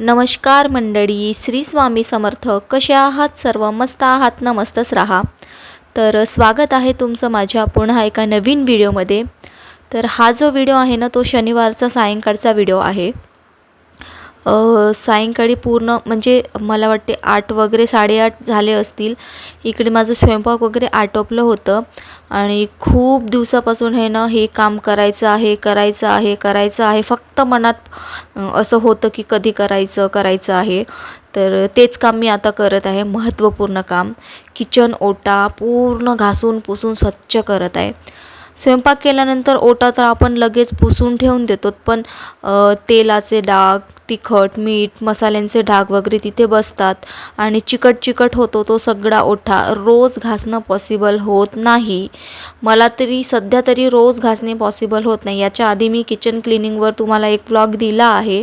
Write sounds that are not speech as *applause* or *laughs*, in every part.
नमस्कार मंडळी श्री स्वामी समर्थ. कसे आहात सर्व? मस्त आहात? ना मस्तच राहा. तर स्वागत आहे तुमचं माझ्या पुन्हा एका नवीन व्हिडिओमध्ये. तर हा जो व्हिडिओ आहे ना तो शनिवारचा सायंकाळचा व्हिडिओ आहे. सायंकाळी पूर्ण म्हणजे मला वाटते आठ वगैरे साडेआठ झाले असतील. इकडे माझं स्वयंपाक वगैरे आटोपलं होतं. आणि खूप दिवसापासून हे ना हे काम करायचं आहे करायचं आहे करायचं आहे. फक्त मनात असं होतं की कधी करायचं करायचं आहे. तर तेच काम मी आता करत आहे. महत्त्वपूर्ण काम. किचन ओटा पूर्ण घासून पुसून स्वच्छ करत आहे. स्वयंपाक केल्यानंतर ओटा तर आपण लगेच पुसून ठेवून देतो. पण तेलाचे डाग तिखट मीठ मसाल्यांचे डाग वगैरे तिथे बसतात आणि चिकट चिकट होतो तो सगळा ओठा. रोज घासणं पॉसिबल होत नाही. मला तरी सध्या तरी रोज घासणे पॉसिबल होत नाही. याच्या आधी मी किचन क्लिनिंगवर तुम्हाला एक व्लॉग दिला आहे.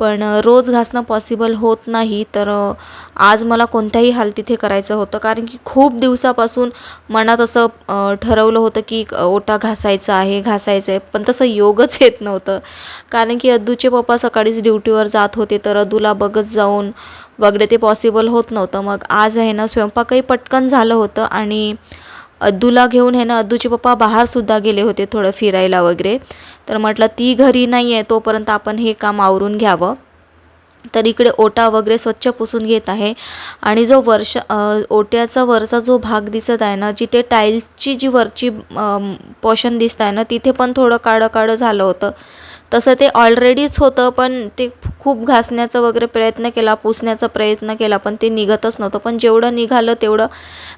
पण रोज घासणं पॉसिबल होत नाही. तर आज मला कोणत्याही हाल तिथे करायचं होतं. कारण की खूप दिवसापासून मनात असं ठरवलं होतं की ओटा घासायचा आहे घासायचं आहे. पण तसं योगच येत नव्हतं. कारण की अद्दूचे पप्पा सकाळीच ड्युटीवर जात होते. तर अद्दूला बघत जाऊन वगैरे ते पॉसिबल होत नव्हतं. मग आज आहे ना स्वयंपाकही पटकन झालं होतं. आणि अद्दूला घेऊन हे ना अद्दूचे पप्पा बाहेरसुद्धा गेले होते थोडं फिरायला वगैरे. तर म्हटलं ती घरी नाही आहे तोपर्यंत आपण हे काम आवरून घ्यावं. तर इकडे ओटा वगैरे स्वच्छ पुसून घेत आहे. आणि जो वर्ष ओट्याचा वरचा जो भाग दिसत आहे ना जिथे टाईल्सची जी वरची पोर्शन दिसत आहे ना तिथे पण थोडं काळं काळं झालं होतं. तसं ते ऑलरेडीच होतं पण ते खूप घासण्याचा वगैरे प्रयत्न केला पुसण्याचा प्रयत्न केला पण ते निघतच नव्हतं. पण जेवढं निघालं तेवढं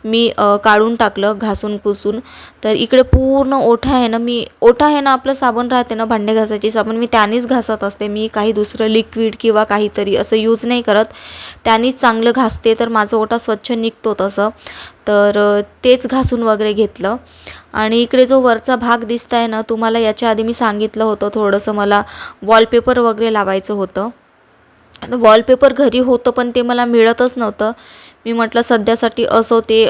मी काढून टाकलं घासून पुसून. तर इकडे पूर्ण ओठा आहे ना मी ओठा आहे ना आपलं साबण राहते ना भांडे घासायची साबण मी त्यानेच घासत असते. मी काही दुसरं लिक्विड किंवा काहीतरी असं यूज नाही करत. त्यानेच चांगलं घासते तर माझं ओठा स्वच्छ निघतो तसं. तर तेच घासून वगैरे घेतलं. आणि इकडे जो वरचा भाग दिसत आहे ना तुम्हाला याच्या आधी मी सांगितलं होतं थोडंसं मला वॉलपेपर वगैरे लावायचं होतं. वॉलपेपर घरी होतं पण ते मला मिळतच नव्हतं. मी म्हटलं सध्यासाठी असो ते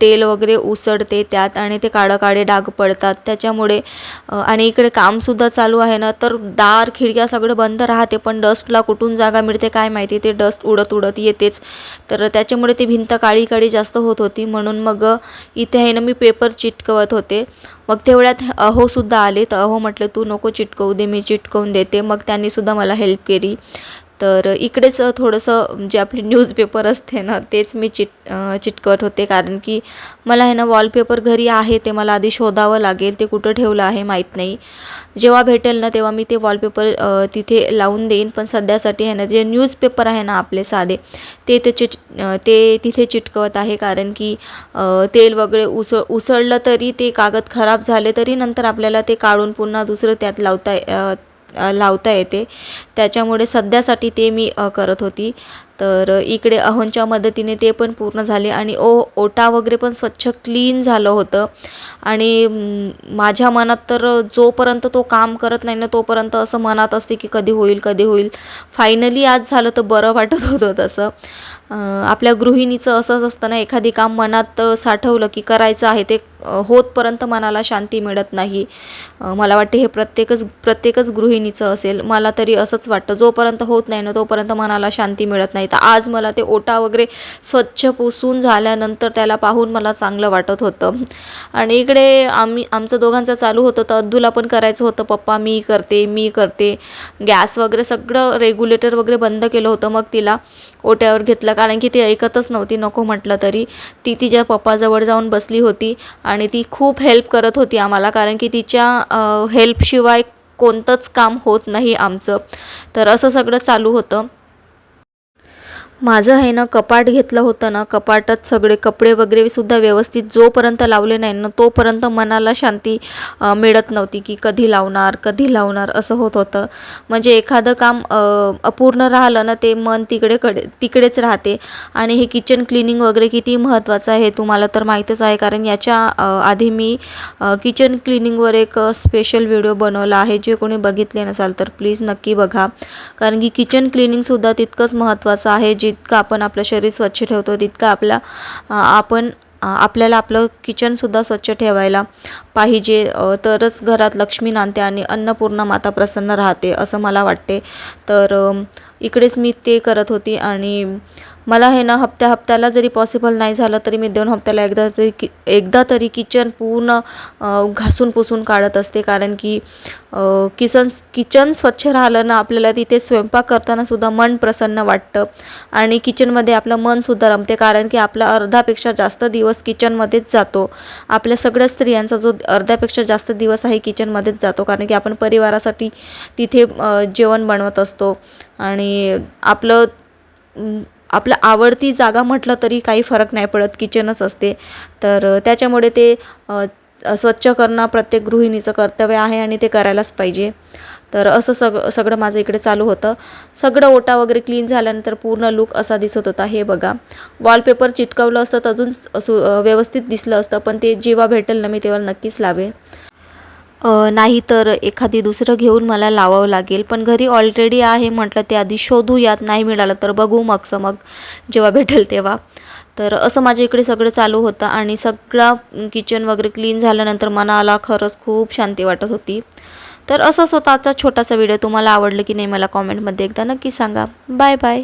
तेल वगैरे उसळते त्यात आणि ते काळं काळे डाग पडतात. त्याच्यामुळे आणि इकडे कामसुद्धा चालू आहे ना तर दार खिडक्या सगळं बंद राहते पण डस्टला कुठून जागा मिळते काय माहिती ते डस्ट उडत उडत येतेच. तर त्याच्यामुळे ती भिंत काळी काळी जास्त होत होती. म्हणून मग इथे आहे ना मी पेपर चिटकवत होते. मग तेवढ्यात अहोसुद्धा आले तर अहो म्हटलं तू नको चिटकवू दे मी चिटकवून देते. मग त्यांनीसुद्धा मला हेल्प केली. तर इकडेच थोडंसं जे आपली न्यूजपेपर असते ना तेच मी चिट चिटकवत होते. कारण की मला आहे ना वॉलपेपर घरी आहे ते मला आधी शोधावं लागेल ते कुठं ठेवलं आहे माहीत नाही. जेव्हा भेटेल ना तेव्हा मी ते वॉलपेपर तिथे लावून देईन. पण सध्यासाठी आहे ना जे न्यूजपेपर आहे ना आपले साधे ते ते चिट ते तिथे चिटकवत आहे. कारण की तेल वगैरे उसळ उसळलं तरी ते कागद खराब झाले तरी नंतर आपल्याला ते काढून पुन्हा दुसरं त्यात लावता लावता येते. त्याच्यामुळे सध्यासाठी ते मी करत होती. तर इकडे अहोंच्या मदतीने ते पण पूर्ण झाले आणि ओ ओटा वगैरे पण स्वच्छ क्लीन झालं होतं. आणि माझ्या मनात तर जोपर्यंत तो काम करत नाही ना तोपर्यंत असं मनात असते की कधी होईल कधी होईल. फायनली आज झालं तर बरं वाटत होतं तसं. आपल्या गृहिणीचं असंच असतं ना एखादी काम मनात साठवलं की करायचं आहे ते होतपर्यंत मनाला शांती मिळत नाही. मला वाटते हे प्रत्येकच प्रत्येकच गृहिणीचं असेल. मला तरी असंच वाटतं. जोपर्यंत होत नाही ना तोपर्यंत मनाला शांती मिळत नाही. तर आज मला ते ओटा वगैरे स्वच्छ पुसून झाल्यानंतर त्याला पाहून मला चांगलं वाटत होतं. आणि इकडे आम्ही आमचं दोघांचं चालू होतं तर अद्दूला पण करायचं होतं पप्पा मी करते मी करते. गॅस वगैरे सगळं रेग्युलेटर वगैरे बंद केलं होतं मग तिला ओट्यावर घेतलं कारण की ती ऐकतच नव्हती नको म्हटलं तरी. ती तिच्या पप्पाजवळ जाऊन बसली होती आणि ती खूप हेल्प करत होती आम्हाला कारण की तिच्या हेल्पशिवाय कोणतंच काम होत नाही आमचं. तर असं सगळं चालू होतं. माझं आहे ना कपाट घेतलं होतं ना कपाटात सगळे कपडे वगैरे सुद्धा व्यवस्थित जोपर्यंत लावले नाही ना तोपर्यंत मनाला शांती मिळत नव्हती की कधी लावणार कधी लावणार असं होत होतं. म्हणजे एखादं काम अपूर्ण राहिलं ना ते मन तिकडे कडे तिकडेच राहते. आणि हे किचन क्लिनिंग वगैरे किती महत्त्वाचं आहे तुम्हाला तर माहीतच आहे कारण याच्या आधी मी किचन क्लिनिंगवर एक स्पेशल व्हिडिओ बनवला आहे. जे कोणी बघितले नसाल तर प्लीज नक्की बघा. कारण की किचन क्लिनिंगसुद्धा तितकंच महत्त्वाचं आहे जे जितकं आपण आपलं शरीर स्वच्छ ठेवतो तितकं आपला आपण आपल्याला आपलं किचनसुद्धा स्वच्छ ठेवायला पाहिजे. तरच घरात लक्ष्मी नांदते आणि अन्नपूर्णा माता प्रसन्न राहते असं मला वाटते. तर इकडेच मी ते करत होती आणि मला हे ना हप्त्या हप्त्याला जरी पॉसिबल नाही झालं तरी मी दोन हप्त्याला एकदा तरी कि एकदा तरी किचन पूर्ण घासून पुसून काढत असते. कारण की अ, किचन किचन स्वच्छ राहिलं ना आपल्याला तिथे स्वयंपाक करतानासुद्धा मन प्रसन्न वाटतं. आणि किचनमध्ये आपलं मनसुद्धा रमते. कारण की आपला अर्धापेक्षा जास्त दिवस किचनमध्येच जातो. आपल्या सगळ्या स्त्रियांचा जो अर्ध्यापेक्षा जास्त दिवस आहे किचनमध्येच जातो. कारण की आपण परिवारासाठी तिथे जेवण बनवत असतो. आणि आपलं आपलं आवडती जागा म्हटलं तरी काही फरक नाही पडत किचनच असते. तर त्याच्यामुळे ते स्वच्छ करणं प्रत्येक गृहिणीचं कर्तव्य आहे आणि ते करायलाच पाहिजे. तर असं सग सगळं माझं इकडे चालू होतं. सगळं ओटा वगैरे क्लीन झाल्यानंतर पूर्ण लुक असा दिसत होता. हे बघा. वॉलपेपर चिटकवलं असतं तर अजून सु व्यवस्थित दिसलं असतं पण ते जेव्हा भेटेल ना मी तेव्हा नक्कीच लावे नाही तर एखादी दुसरं घेऊन मला लावावं लागेल. पण घरी ऑलरेडी आहे म्हटलं ते आधी शोधूयात नाही मिळालं तर बघू मगचं मग जेव्हा *laughs* भेटेल तेव्हा. तर असं माझ्या इकडे सगळं चालू होतं आणि सगळा किचन वगैरे क्लीन झाल्यानंतर मनाला खरंच खूप शांती वाटत होती. तर असंच होता आजचा छोटासा व्हिडिओ तुम्हाला आवडलं की नाही मला कॉमेंटमध्ये एकदा नक्की सांगा. Bye bye